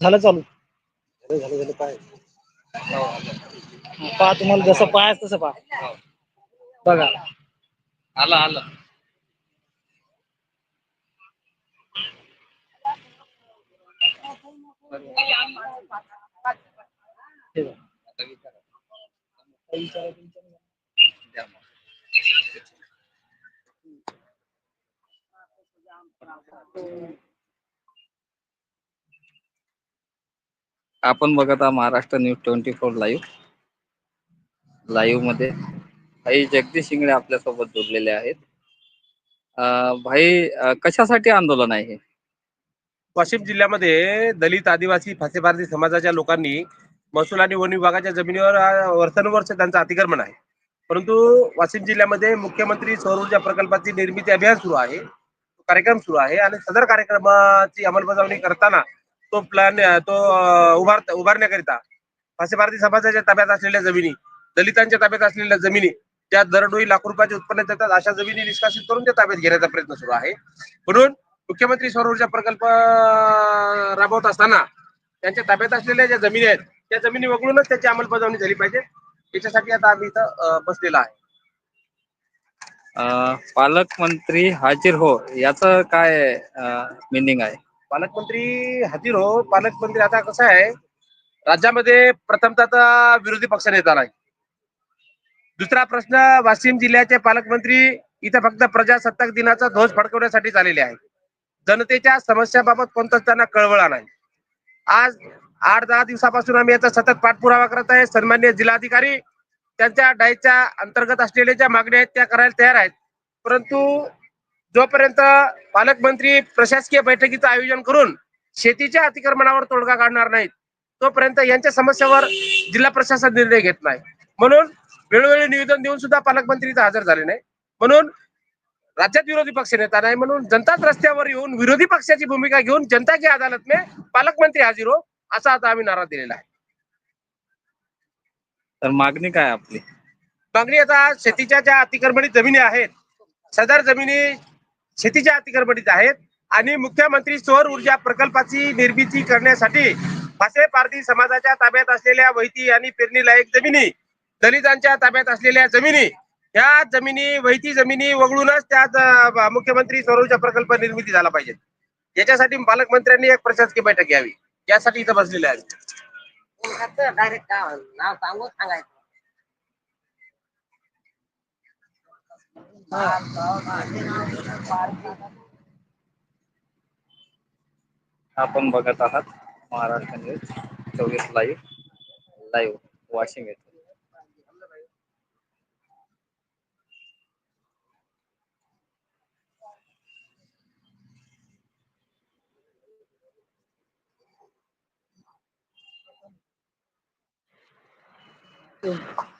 झालं चालू. झालं झालं झालं काय? पहा तुम्हाला जसं पाहायचं तसं पहा. बघा. आलं आलं. हे बघा. आपण बघत आहात Maharashtra news twenty four live. लाईव्हमध्ये भाई जगदीश शिंगडे आपल्यासोबत जोडलेले आहेत. भाई कशासाठी आंदोलन आहे वाशिम जिल्ह्यामध्ये दलित आदिवासी फासे भारतीय समाजाच्या लोकांनी महसूल आणि वन विभागाच्या जमिनीवर वर्षानुवर्ष त्यांचं अतिक्रमण आहे. परंतु वाशिम जिल्ह्यामध्ये मुख्यमंत्री सौर ऊर्जा प्रकल्पाची निर्मिती अभियान सुरू आहे. कार्यक्रम सुरू आहे आणि सदर कार्यक्रमाची अंमलबजावणी करताना तो प्लॅन तो उभार उभारण्याकरिता फासेबारती समाजाच्या ताब्यात असलेल्या जमिनी दलितांच्या ताब्यात असलेल्या जमिनी त्या दरडोई लाख रुपयाचे उत्पन्न देतात अशा जमिनी निष्कासित करून त्या ताब्यात घेण्याचा प्रयत्न सुरू आहे. म्हणून मुख्यमंत्री सौर ऊर्जा प्रकल्प राबवत असताना त्यांच्या ताब्यात असलेल्या ज्या जमिनी आहेत त्या जमिनी वगळूनच त्याची अंमलबजावणी झाली पाहिजे. याच्यासाठी आता आम्ही इथं बसलेला आहे. पालकमंत्री हाजीर हो याच काय मिनिंग आहे? पालकमंत्री हाजीर हो पालकमंत्री आता कसं आहे राज्यामध्ये प्रथमतः विरोधी पक्ष नेता नाही दुसरा प्रश्न वाशिम जिल्ह्याचे पालकमंत्री इथं फक्त प्रजासत्ताक दिनाचा ध्वज फडकवण्यासाठी झालेले आहे जनतेच्या समस्याबाबत कोणताच त्यांना कळवळा नाही. आज आठ दहा दिवसापासून आम्ही याचा सतत पाठपुरावा करत आहे. सन्मान्य जिल्हाधिकारी त्यांच्या डायच्या अंतर्गत असलेल्या ज्या मागण्या आहेत त्या करायला तयार आहेत. परंतु जोपर्यंत पालकमंत्री प्रशासकीय बैठकीचं आयोजन करून शेतीच्या अतिक्रमणावर तोडगा काढणार नाहीत तोपर्यंत यांच्या समस्यावर जिल्हा प्रशासन निर्णय घेत नाही. म्हणून वेळोवेळी निवेदन देऊन सुद्धा पालकमंत्री हजर झाले नाही. म्हणून राज्यात विरोधी पक्ष नेता नाही म्हणून जनताच रस्त्यावर येऊन विरोधी पक्षाची भूमिका घेऊन जनता की अदालत में पालकमंत्री हाजीर हो असा आता आम्ही नारा दिलेला आहे. तर मागणी काय आपली? मागणी आता शेतीच्या ज्या अतिक्रमणित जमिनी आहेत सदर जमिनी शेतीच्या अतिक्रमणित आहेत आणि मुख्यमंत्री सौर ऊर्जा प्रकल्पाची निर्मिती करण्यासाठी फासे पारधी समाजाच्या ताब्यात असलेल्या वैती आणि पेरणीलायक जमिनी दलितांच्या ताब्यात असलेल्या जमिनी या जमिनी वैती जमिनी वगळूनच त्या मुख्यमंत्री सौर ऊर्जा प्रकल्प निर्मिती झाला पाहिजे. याच्यासाठी पालकमंत्र्यांनी एक प्रशासकीय बैठक घ्यावी. यासाठी इथं बसलेले आहे डायरेक्ट नाव सांगू सांगायचं आपण बघत आहात महाराष्ट्र न्यूज चोवीस लाईव्ह लाईव्ह वाशिम येथे 对。